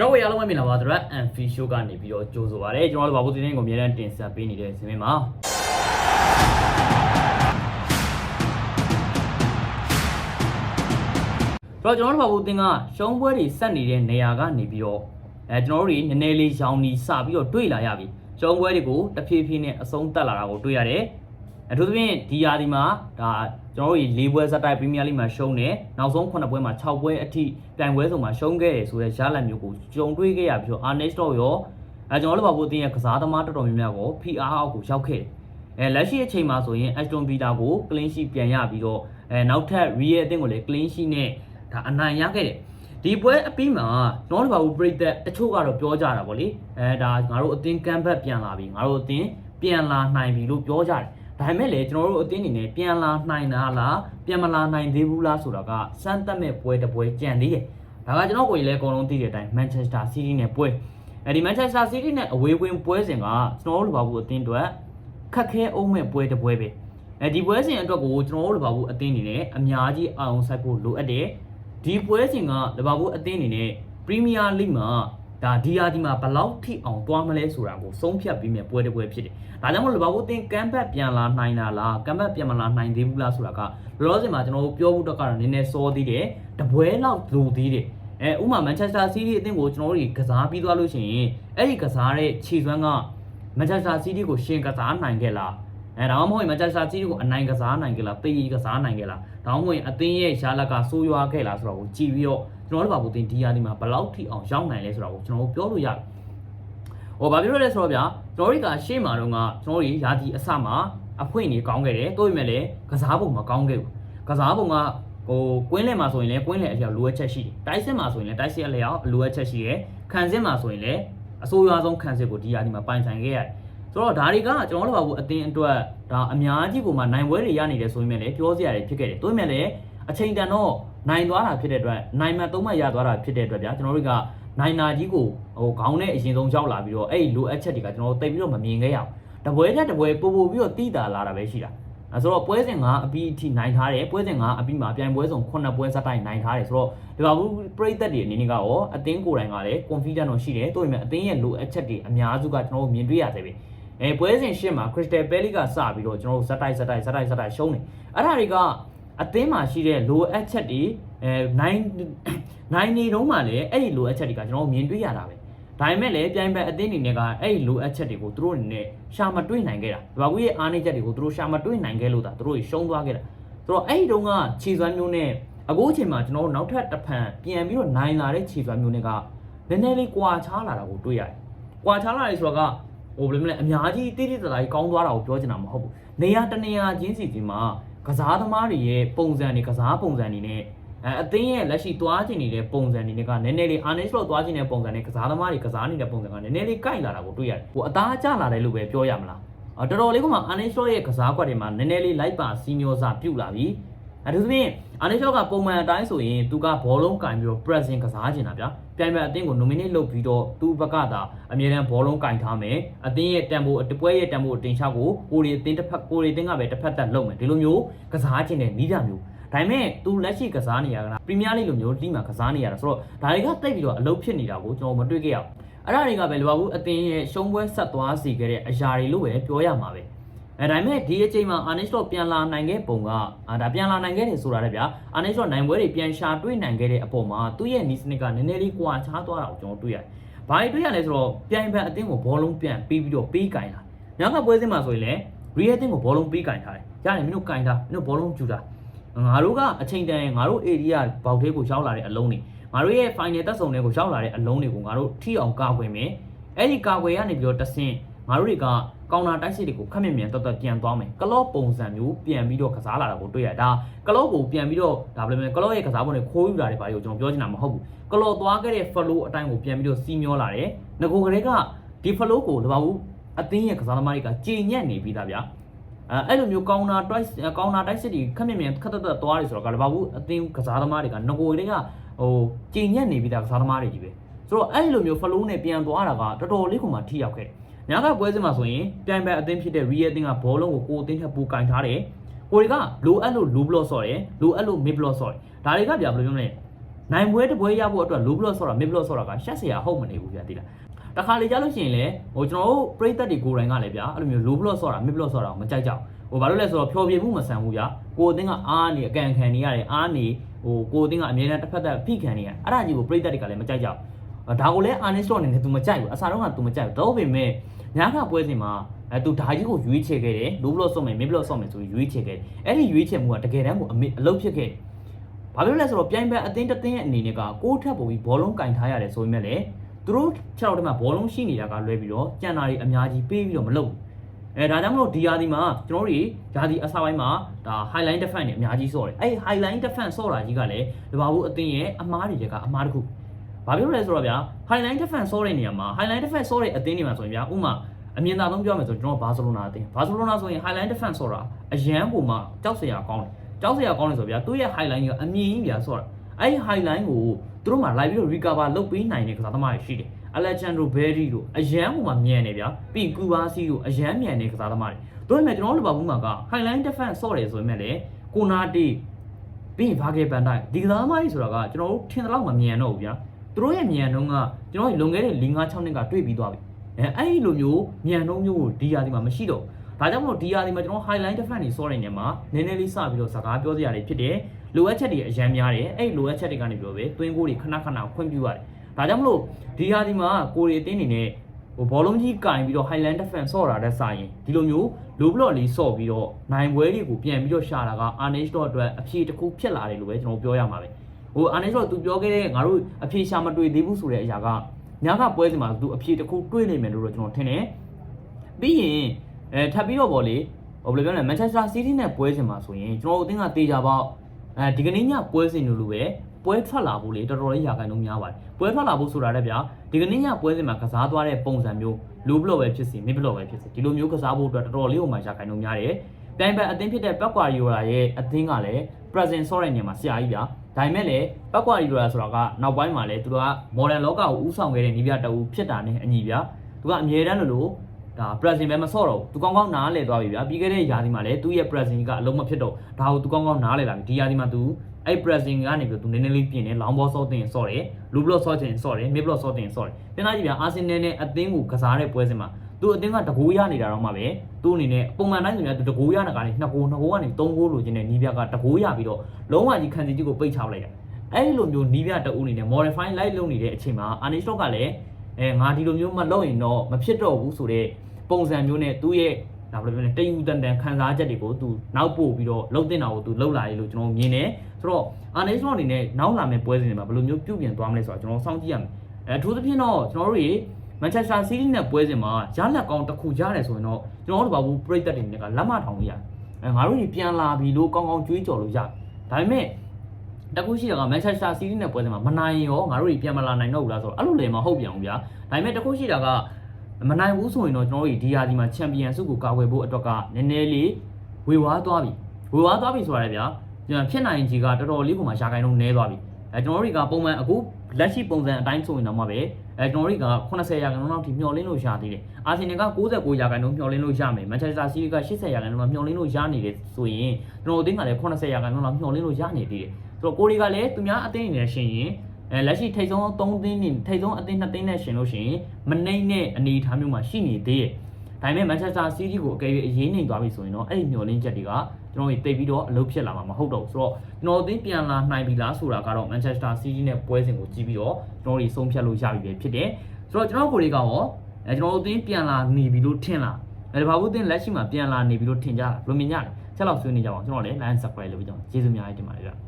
ကျွန်တော်တို့အားလုံးပဲမြင်လာပါသရက် and free show ကနေပြီးတော့ကြိုဆိုပါရစေကျွန်တော်တို့ဘာဘူးတင်းတင်းကိုအများအားတင်ဆက်ပေးနေတဲ့ဇင်မင်းပါဆိုတော့ကျွန်တော်တို့ဘာဘူးတင်းကရှုံးပွဲတွေဆက်နေတဲ့နေရာကနေပြီးတော့အဲကျွန်တော်တို့တွေနည်းနည်းလေးရောင်နီစပြီးတော့တွေ့လာရပြီရှုံးပွဲတွေကိုတဖြည်းဖြည်းနဲ့အဆုံးတက်လာတာကိုတွေ့ရတယ် အထူးသဖြင့်ဒီယာဒီမှာဒါကျွန်တော်တို့ရေ၄ပွဲဇက်တိုက်ပရီးမီးယားလိမှာရှုံးတယ်နောက်ဆုံး9ပွဲမှာ6ပွဲအထိပြိုင်ပွဲစုံမှာရှုံးခဲ့တယ်ဆိုတဲ့ရလဒ်မျိုးကိုကြုံတွေ့ခဲ့ရပြီးတော့ Arnest တော့ရောအဲကျွန်တော်တို့ဘာဘူးတင်းရဲ့ကစားသမားတော်တော်များများကို PR အောက်ကိုရောက်ခဲ့တယ်အဲလက်ရှိအချိန်မှာဆိုရင် Aston Villa ကို clean sheet ပြန်ရပြီးတော့အဲနောက်ထပ် Real အသင်းကိုလည်း clean sheet နဲ့ဒါအနိုင်ရခဲ့တယ်ဒီပွဲအပြီးမှာနော်ဘာဘူးပြိသက်တချို့ကတော့ပြောကြတာဗောလေအဲဒါငါတို့အသင်းကမ်းဘက်ပြန်လာပြီငါတို့အသင်းပြန်လာနိုင်ပြီလို့ပြောကြတယ် ဒါပေမဲ့လေကျွန်တော်တို့အသင်းအနေနဲ့ပြန်လာနိုင်တာလားပြန်မလာနိုင်သေးဘူးလားဆိုတာကစမ်းသပ်မဲ့ပွဲတစ်ပွဲကြံသေးတယ်ဒါကကျွန်တော်ကိုယ်ကြီးလည်းအကုန်လုံးသိတဲ့အတိုင်း Manchester City နဲ့ပွဲအဲဒီ Manchester City နဲ့အဝေးဝင်ပွဲစဉ်ကကျွန်တော်တို့ဘာဘူးအသင်းအတွက်ခက်ခဲအောင်မဲ့ပွဲတစ်ပွဲပဲအဲဒီပွဲစဉ်အတွက်ကိုကျွန်တော်တို့ဘာဘူးအသင်းအနေနဲ့အများကြီးအောင်ဆိုင်ဖို့လိုအပ်တယ်ဒီပွဲစဉ်ကလဘာဘူးအသင်းအနေနဲ့ပရီးမီးယားလိမှာ ဒါဒီယာဒီမှာဘယ်လောက်ထိအောင်သွားမလဲဆိုတာကိုဆုံးဖြတ်ပြီးမြဲပွဲတစ်ပွဲဖြစ်တယ်။ဒါကြောင့်မို့လဘာဘူးအသင်းကမ်ဘက်ပြန်လာနိုင်တာလားကမ်ဘက်ပြန်မလာနိုင်သေးဘူးလားဆိုတာကလောလောဆယ်မှာကျွန်တော်တို့ပြောဖို့တော့ကတော့နည်းနည်းစောသေးတယ်။တပွဲလောက်လိုသေးတယ်။အဲဥမာမန်ချက်စတာစီးတီးအသင်းကိုကျွန်တော်တို့ကစားပြီးသွားလို့ရှိရင်အဲ့ဒီကစားတဲ့ခြေစွမ်းကမန်ချက်စတာစီးတီးကိုရှင်ကစားနိုင်ခဲ့လားအဲဒါမှမဟုတ်မန်ချက်စတာစီးတီးကိုအနိုင်ကစားနိုင်ခဲ့လားတေးကစားနိုင်ခဲ့လားဒါမှမဟုတ်အသင်းရဲ့ရှားလက်ကဆိုးရွားခဲ့လားဆိုတော့ကိုကြည့်ပြီးတော့ ကျွန်တော်တို့ဘာဘူးတင်ဒီယာဒီမှာဘယ်လောက်ထိအောင်ရောက်နိုင်လဲဆိုတော့ကိုကျွန်တော်တို့ပြောလို့ရတယ်ဟိုဘာပြောရလဲဆိုတော့ဗျာကျွန်တော်တို့ကရှေ့မှာတော့ကကျွန်တော်တို့ရာဒီအစမှာအဖွင့်နေကောင်းခဲ့တယ်တိုးပေမဲ့လည်းကစားပုံမကောင်းခဲ့ဘူးကစားပုံကဟိုကွင်းလယ်မှာဆိုရင်လည်းကွင်းလယ်အလျောက်လိုအပ်ချက်ရှိတယ်တိုက်စစ်မှာဆိုရင်လည်းတိုက်စစ်အလျောက်လိုအပ်ချက်ရှိတယ်ခံစစ်မှာဆိုရင်လည်းအဆိုးရွားဆုံးခံစစ်ကိုဒီယာဒီမှာပိုင်ဆိုင်ခဲ့ရတယ်ဆိုတော့ဒါတွေကကျွန်တော်တို့ဘာဘူးအတင်းအတွက်ဒါအများကြီးပုံမှာနိုင်ပွဲတွေရနေတယ်ဆိုရင်လည်းပြောစရာတွေဖြစ်ခဲ့တယ်တိုးပေမဲ့လည်း အချိန်တန်တော့နိုင်သွားတာဖြစ်တဲ့အတွက်နိုင်မှသုံးမှရသွားတာဖြစ်တဲ့အတွက်ဗျာကျွန်တော်တို့ကနိုင်နာကြီးကိုဟိုခေါင်းနဲ့အရင်ဆုံးရောက်လာပြီးတော့အဲ့ဒီလိုအပ်ချက်တွေကကျွန်တော်တို့တိတ်ပြီးတော့မမြင်ခဲ့ရအောင်တပွဲတက်တပွဲပို့ပို့ပြီးတော့တိတာလာတာပဲရှိတာအဲဆိုတော့ပွဲစဉ်5အပြီးအထိနိုင်ထားတယ်ပွဲစဉ်5အပြီးမှာပြိုင်ပွဲစုံ9ပွဲစတိုက်နိုင်ထားတယ်ဆိုတော့ဒီပါဘူးပရိသတ်တွေအနေနဲ့ကရောအသင်းကိုယ်တိုင်ကလည်း confident တော့ရှိတယ်တို့ပေမဲ့အသင်းရဲ့လိုအပ်ချက်တွေအများစုကကျွန်တော်တို့မြင်တွေ့ရသေးပြီအဲပွဲစဉ်ရှင်းမှာ Crystal Palace ကစပြီးတော့ကျွန်တော်တို့ဇက်တိုက်ဇက်တိုက်ဇက်တိုက်ဇက်တိုက်ရှုံးတယ်အဲ့ဒါတွေက အသင်းမှာရှိတဲ့လိုအပ်ချက်တွေအဲနိုင်နိုင်နေတော့မှလည်းအဲ့ဒီလိုအပ်ချက်တွေကကျွန်တော်တို့မြင်တွေ့ရတာပဲဒါပေမဲ့လည်းပြိုင်ဘက်အသင်းအနေနဲ့ကအဲ့ဒီလိုအပ်ချက်တွေကိုသူတို့အနေနဲ့ရှာမတွေ့နိုင်ခဲ့တာဒီဘာကူရဲ့အားနည်းချက်တွေကိုသူတို့ရှာမတွေ့နိုင်ခဲ့လို့ဒါသူတို့ရှုံးသွားခဲ့တာဆိုတော့အဲ့ဒီတုန်းကခြေစွမ်းမျိုးနဲ့အခုအချိန်မှာကျွန်တော်တို့နောက်ထပ်တစ်ဖန်ပြန်ပြီးတော့နိုင်လာတဲ့ခြေစွမ်းမျိုးတွေကနည်းနည်းလေးကွာခြားလာတာကိုတွေ့ရတယ်ကွာခြားလာတယ်ဆိုတော့ကဟိုဘယ်လိုမလဲအများကြီးတိတိတသားကြီးကောင်းသွားတာကိုပြောချင်တာမဟုတ်ဘူးနေရာတနေရာချင်းစီချင်းမှာ ကစားသမားတွေရဲ့ပုံစံတွေကစားပုံစံတွေနဲ့အဲအသင်းရဲ့လက်ရှိသွားချင်နေတဲ့ပုံစံတွေနဲ့ကနည်းနည်းလေးအာနစ်လို့သွားချင်တဲ့ပုံစံနဲ့ကစားသမားတွေကစားနေတဲ့ပုံစံကနည်းနည်းလေးကိုက်လာတာကိုတွေ့ရတယ်။ဟိုအသားကျလာတယ်လို့ပဲပြောရမလား။အော်တော်တော်လေးကမှအာနစ်လို့ရဲ့ကစားကွက်တွေမှာနည်းနည်းလေးလိုက်ပါစီမျိုးစာပြုတ်လာပြီ။ အဲဒါဆိုရင်အာနစ်လို့ကပုံမှန်အတိုင်းဆိုရင်သူကဘောလုံးကင်ပြီးတော့ pressing ကစားချင်တာဗျာ။ပြိုင်ပွဲအသင်းကို nominate လုပ်ပြီးတော့သူ့ဘက်ကသာအမြဲတမ်းဘောလုံးကင်ထားမယ်။အသင်းရဲ့တန်ဖိုးတပွဲရဲ့တန်ဖိုးအတင်ချကိုကိုရီအသင်းတစ်ဖက်ကိုရီအသင်းကပဲတစ်ဖက်သက်လုပ်မယ်။ဒီလိုမျိုးကစားချင်တဲ့နီးပြမျိုးဒါပေမဲ့သူလက်ရှိကစားနေရတာပရီးမီးယားလိလိုမျိုးလိမှာကစားနေရတာဆိုတော့ဒါတွေကတိတ်ပြီးတော့အလုပ်ဖြစ်နေတာကိုကျွန်တော်မတွေ့ခဲ့ရအောင်အဲ့ဒါတွေကပဲလိုပါဘူးအတင်းရဲ့ရှုံးပွဲဆက်သွားစီခဲ့တဲ့အရာတွေလို့ပဲပြောရမှာပဲ အဲဒါပေမဲ့ဒီအချိန်မှာအာနစ်လော့ပြန်လာနိုင်ခဲ့ပုံကအာဒါပြန်လာနိုင်ခဲ့တယ်ဆိုတာလေဗျာအာနစ်လော့နိုင်ပွဲတွေပြန်ရှာတွေ့နိုင်ခဲ့တဲ့အပေါ်မှာသူ့ရဲ့နီးစနစ်ကနည်းနည်းလေးကွာခြားသွားတာကိုကျွန်တော်တွေ့ရတယ်။ဘာတွေတွေ့ရလဲဆိုတော့ပြိုင်ဖက်အတင်းကိုဘောလုံးပြန်ပြီးပြီးတော့ပေးကင်လာ။ညကပွဲစဉ်မှာဆိုရင်လည်းရီယယ်တင်းကိုဘောလုံးပေးကင်ထားတယ်။ရတယ်မင်းတို့ကင်ထားမင်းတို့ဘောလုံးကျူတာ။ငါတို့ကအချိန်တန်ငါတို့ area ဘောက်သေးကိုရောက်လာတဲ့အလုံးတွေငါတို့ရဲ့ final တက်ဆုံတွေကိုရောက်လာတဲ့အလုံးတွေကိုငါတို့ထိအောင်ကာကွယ်မယ်အဲ့ဒီကာကွယ်ရနေပြီးတော့တဆင့် ငါတို့တွေကကောင်နာတိုက်စစ်တွေကိုခက်မြင်မြန်တော်တော်ပြန်သွားမယ်ကလော့ပုံစံမျိုးပြန်ပြီးတော့ကစားလာတာကိုတွေ့ရဒါကလော့ကိုပြန်ပြီးတော့ဒါဘယ်လိုလဲကလော့ရဲ့ကစားပုံတွေခိုးယူတာတွေပါလို့ကျွန်တော်ပြောချင်တာမဟုတ်ဘူးကလော့သွားခဲ့တဲ့ flow အတိုင်းကိုပြန်ပြီးတော့စီးမျောလာတယ်ငကိုကလေးကဒီ flow ကိုတပါဘူးအသင်းရဲ့ကစားသမားတွေကကြည်ညက်နေပြီးသားဗျာအဲအဲ့လိုမျိုးကောင်နာတိုက်ကောင်နာတိုက်စစ်တွေခက်မြင်မြန်ခက်တက်တက်သွားတယ်ဆိုတော့ကလည်းဘာဘူးအသင်းကစားသမားတွေကငကိုတွေကဟိုကြည်ညက်နေပြီးသားကစားသမားတွေကြီးပဲဆိုတော့အဲ့လိုမျိုး flow နဲ့ပြန်သွားတာကတော်တော်လေးကိုမှထိရောက်ခဲ့တယ် ညကပွဲစဉ်မှာဆိုရင်ပြိုင်ပွဲအသင်းဖြစ်တဲ့ Real အသင်းကဘောလုံးကိုကိုအသင်းထက်ပူကင်ထားတယ်ကိုတွေကလိုအပ်လို့ low block ဆော့တယ်လိုအပ်လို့ mid block ဆော့တယ်ဒါတွေကဗျာဘယ်လိုပြောမလဲနိုင်ပွဲတစ်ပွဲရဖို့အတွက် low block ဆော့တာ mid block ဆော့တာကရှက်စရာဟုတ်မနေဘူးဗျာတိလားတခါလေကြားလို့ရှိရင်လေဟိုကျွန်တော်တို့ပရိသတ်တွေကိုယ်တိုင်ကလည်းဗျာအဲ့လိုမျိုး low block ဆော့တာ mid block ဆော့တာကိုမကြိုက်ကြဘူးဟိုဘာလို့လဲဆိုတော့ဖျော်ပြမှုမဆန်ဘူးဗျာကိုယ်အတင်းကအားနေအကန်ခံနေရတယ်အားနေဟိုကိုယ်အတင်းကအမြဲတမ်းတစ်ဖက်သက်ဖိခံနေရအဲ့ဒါကြီးကိုပရိသတ်တွေကလည်းမကြိုက်ကြဘူး ဒါကိုလည်း honest store အနေနဲ့ तू မကြိုက်ဘူးအစားတော့က तू မကြိုက်ဘူးတော့ပေမဲ့ညာခပွဲစဉ်မှာအဲ तू ဓာကြီးကိုရွေးချယ်ခဲ့တယ် low block ဆော့မယ် mid block ဆော့မယ်ဆိုပြီးရွေးချယ်ခဲ့တယ်အဲ့ဒီရွေးချယ်မှုကတကယ်တမ်းကိုအမေအလုပ်ဖြစ်ခဲ့တယ် ဘာဖြစ်လို့လဲဆိုတော့ပြိုင်ဘက်အသင်းတစ်သင်းရဲ့အနေနဲ့ကကိုးထက်ပိုပြီးဘောလုံးကင်ထားရတယ်ဆိုပေမဲ့လည်းသူတို့ခြေထောက်ထဲမှာဘောလုံးရှိနေတာကလွဲပြီးတော့ကြံတာတွေအများကြီးပေးပြီးတော့မလုပ်ဘူးအဲဒါကြောင့်မလို့ဒီယာဒီမှာကျွန်တော်တို့ယာဒီအစားပိုင်းမှာဒါ highline defense တွေအများကြီးစော့တယ်အဲ့ highline defense စော့တာကြီးကလည်းဒီဘာဘူးအသင်းရဲ့အမားတွေကအမားတစ်ခု ဘာဖြစ်လို့လဲဆိုတော့ဗျာ highline defense စော့တဲ့နေရာမှာ highline defense စော့တဲ့အသင်းတွေမှာဆိုရင်ဗျာဥမာအမြင်သာဆုံးပြောရမယ်ဆိုကျွန်တော်ဘာစီလိုနာအသင်းဘာစီလိုနာဆိုရင် highline defense စော့တာအရန်ပုံမှာကြောက်စရာကောင်းတယ်ကြောက်စရာကောင်းတယ်ဆိုဗျာသူ့ရဲ့ highline ကအမြင်ကြီးဗျာဆိုတော့အဲ့ဒီ highline ကိုသူတို့မှ live ပြီးတော့ recover လုပ်ပေးနိုင်တဲ့ကစားသမားတွေရှိတယ် Alejandro Berry တို့အရန်ဟိုမှာမြန်နေဗျာပြီး Kubasi တို့အရန်မြန်နေကစားသမားတွေတို့ပေမဲ့ကျွန်တော်တို့ဘာဘူးမှာက highline defense ဆော့တယ်ဆိုပေမဲ့လေကိုနာတီပြီးရင်ဘာကေပန်တိုင်းဒီကစားသမားတွေဆိုတာကကျွန်တော်တို့ထင်တဲ့လောက်မမြန်တော့ဘူးဗျာ သူတို့ရဲ့မြန်နှုန်းကကျွန်တော်တို့လွန်ခဲ့တဲ့၄၅6နှစ်ကတွေ့ပြီးသွားပြီအဲအဲ့ဒီလိုမျိုးမြန်နှုန်းမျိုးကိုဒီယာဒီမှာမရှိတော့ဘူးဒါကြောင့်မလို့ဒီဟာဒီမှာကျွန်တော် highlight defense တွေစောတဲ့နေရာမှာနည်းနည်းလေးစပြီးတော့စကားပြောစရာတွေဖြစ်တယ်လိုအပ်ချက်တွေအများများတယ်အဲ့လိုအပ်ချက်တွေကနေပြောပဲတွင်းကိုတွေခဏခဏခွင့်ပြုရတယ်ဒါကြောင့်မလို့ဒီဟာဒီမှာကိုရီအတင်းနေနဲ့ဟိုဘောလုံးကြီးကင်ပြီးတော့ highland defense ဆော့တာတဲ့စာရင်ဒီလိုမျိုး low block လေးဆော့ပြီးတော့နိုင်ပွဲတွေကိုပြန်ပြီးတော့ရှာတာက Arnish တော့အတွက်အဖြေတစ်ခုဖြစ်လာတယ်လို့ပဲကျွန်တော်ပြောရမှာပဲ ဟို Arnish တော့သူပြောခဲ့တဲ့ငါတို့အဖြေရှာမတွေ့သေးဘူးဆိုတဲ့အရာကညာကပွဲစဉ်မှာသူအဖြေတစ်ခုတွေ့နိုင်မယ်လို့တော့ကျွန်တော်ထင်တယ်ပြီးရင်အဲထပ်ပြီးတော့ဗောလေဟိုဘယ်လိုပြောလဲမန်ချက်စတာစီးတီးနဲ့ပွဲစဉ်မှာဆိုရင်ကျွန်တော်တို့အသင်းကတေချာပေါက်အဲဒီကနေ့ညပွဲစဉ်လိုလိုပဲပွဲထွက်လာဖို့လေတော်တော်လေးရာခိုင်နှုန်းများပါတယ်ပွဲထွက်လာဖို့ဆိုတာလည်းဗျာဒီကနေ့ညပွဲစဉ်မှာကစားသွားတဲ့ပုံစံမျိုးလိုဘလော့ပဲဖြစ်စီမစ်ဘလော့ပဲဖြစ်စီဒီလိုမျိုးကစားဖို့အတွက်တော်တော်လေးဟိုမှာရာခိုင်နှုန်းများတယ်ပြိုင်ဘက်အသင်းဖြစ်တဲ့ပတ်ကွာရီယိုလာရဲ့အသင်းကလည်း present ဆော့တဲ့နေရာမှာဆရာကြီးဗျာဒါပေမဲ့လည်းပတ်ကွာရီယိုလာဆိုတာကနောက်ပိုင်းမှာလည်းသူတို့က modern လောကကိုဥဆောင်ခဲ့တဲ့နီးပြတအူဖြစ်တာနဲ့အညီဗျာသူကအမြဲတမ်းလို့လို့ဒါ present ပဲမဆော့တော့ဘူးသူကောင်းကောင်းနားလဲသွားပြီဗျာပြီးခဲ့တဲ့ယာဒီမှာလည်းသူ့ရဲ့ present ကအလုံးမဖြစ်တော့ဒါကိုသူကောင်းကောင်းနားလဲလာပြီဒီယာဒီမှာသူအဲ့ present ကနေပြီးသူနည်းနည်းလေးပြင်တယ်လောင်းဘောဆော့တင်ဆော့တယ်လူဘလော့ဆော့တင်ဆော့တယ် mid block ဆော့တင်ဆော့တယ်ပြန်လာကြည့်ဗျာအာဆင်နယ်နဲ့အသင်းကိုကစားတဲ့ပွဲစဉ်မှာ သူအသင်းကတကိုးရနေတာတော့မှပဲသူ့အနေနဲ့ပုံမှန်တိုင်းဆိုရင်သူတကိုးရတာကနေနှစ်ကိုးနှစ်ကိုးကနေသုံးကိုးလိုချင်တဲ့နီးပြကတကိုးရပြီးတော့လုံးဝကြီးခံစီကြီးကိုပိတ်ချလိုက်တာအဲ့ဒီလိုမျိုးနီးပြတအုပ်အနေနဲ့ modify လိုက်လုပ်နေတဲ့အချိန်မှာ Anish Stock ကလည်းအဲငါဒီလိုမျိုးမလုပ်ရင်တော့မဖြစ်တော့ဘူးဆိုတော့ပုံစံမျိုးနဲ့သူ့ရဲ့ဒါဘယ်လိုပြောလဲတယူတန်တန်ခံစားချက်တွေကိုသူနောက်ပို့ပြီးတော့လှုပ်တင်တာကိုသူလှုပ်လာရလို့ကျွန်တော်မြင်တယ်ဆိုတော့အာနေစလော့အနေနဲ့နောက်လာမယ့်ပွဲစဉ်တွေမှာဘယ်လိုမျိုးပြုပြင်သွားမလဲဆိုတော့ကျွန်တော်စောင့်ကြည့်ရမယ်အဲအထူးသဖြင့်တော့ကျွန်တော်တို့ရေ မန်ချက်စတာစီးတီးနဲ့ပွဲစဉ်မှာရလက်ကောင်းတစ်ခုရတယ်ဆိုရင်တော့ကျွန်တော်တို့ဘာဘူးပရိသတ်တွေနဲ့ကလက်မထောင်လို့ရတယ်အဲငါတို့ကြီးပြန်လာပြီလို့ကောင်းကောင်းကြွေးကြော်လို့ရတယ်ဒါပေမဲ့တကူရှိတာကမန်ချက်စတာစီးတီးနဲ့ပွဲစဉ်မှာမနိုင်ရောငါတို့ကြီးပြန်မလာနိုင်တော့ဘူးလားဆိုတော့အဲ့လိုလည်းမဟုတ်ပြန်ဘူးဗျာဒါပေမဲ့တကူရှိတာကမနိုင်ဘူးဆိုရင်တော့ကျွန်တော်တို့ဒီယာဒီမှာချန်ပီယံဆုကိုကာကွယ်ဖို့အတွက်ကနည်းနည်းလေးဝေဝါးသွားပြီဝေဝါးသွားပြီဆိုတာလေဗျာကျွန်တော်ဖြစ်နိုင်ကြီးကတော်တော်လေးကိုမှရှာကိုင်းလုံးနည်းသွားပြီအဲကျွန်တော်တို့ကပုံမှန်အခုလက်ရှိပုံစံအတိုင်းဆိုရင်တော့မှပဲ အဲကျွန်တော်တို့က80ရာခိုင်နှုန်းလောက်ထိမျှော်လင့်လို့ရသေးတယ်အာဆင်နယ်က69ရာခိုင်နှုန်းမျှော်လင့်လို့ရမယ်မန်ချက်စတာစီးတီးက80ရာခိုင်နှုန်းလောက်မျှော်လင့်လို့ရနေတယ်ဆိုရင်ကျွန်တော်တို့အသင်းကလည်း80ရာခိုင်နှုန်းလောက်မျှော်လင့်လို့ရနေသေးတယ်ဆိုတော့ကိုရီကလည်းသူများအသင်းနေနဲ့ရှင်ရင်အဲလက်ရှိထိပ်ဆုံး3သင်းနေထိပ်ဆုံးအသင်း2သင်းနဲ့ရှင်လို့ရှိရင်မနှိမ့်တဲ့အနေအထားမျိုးမှာရှိနေသေးတယ်။ဒါပေမဲ့မန်ချက်စတာစီးတီးကိုအကယ်၍အရေးနိုင်သွားပြီဆိုရင်တော့အဲ့ဒီမျှော်လင့်ချက်တွေက ကျွန်တော်တို့တိတ်ပြီးတော့အလုပ်ဖြစ်လာမှာမဟုတ်တော့ဘူးဆိုတော့ကျွန်တော်တို့ပြန်လာနိုင်ပြီလားဆိုတာကတော့မန်ချက်စတာစီးတီးနဲ့ပွဲစဉ်ကိုကြည့်ပြီးတော့ကျွန်တော်တို့ဆုံးဖြတ်လို့ရပြီပဲဖြစ်တယ်။ဆိုတော့ကျွန်တော်ကိုတွေကရောအဲကျွန်တော်တို့တင်းပြန်လာနေပြီလို့ထင်လား။အဲဘာဘူးတင်းလက်ရှိမှာပြန်လာနေပြီလို့ထင်ကြလား။ဘယ်လိုမြင်ကြလဲ။ချက်လောက်ဆွေးနေကြပါအောင်ကျွန်တော်လည်း line subscribe လုပ်ပြီးတော့ကျေးဇူးများတင်ပါတယ်ဗျ။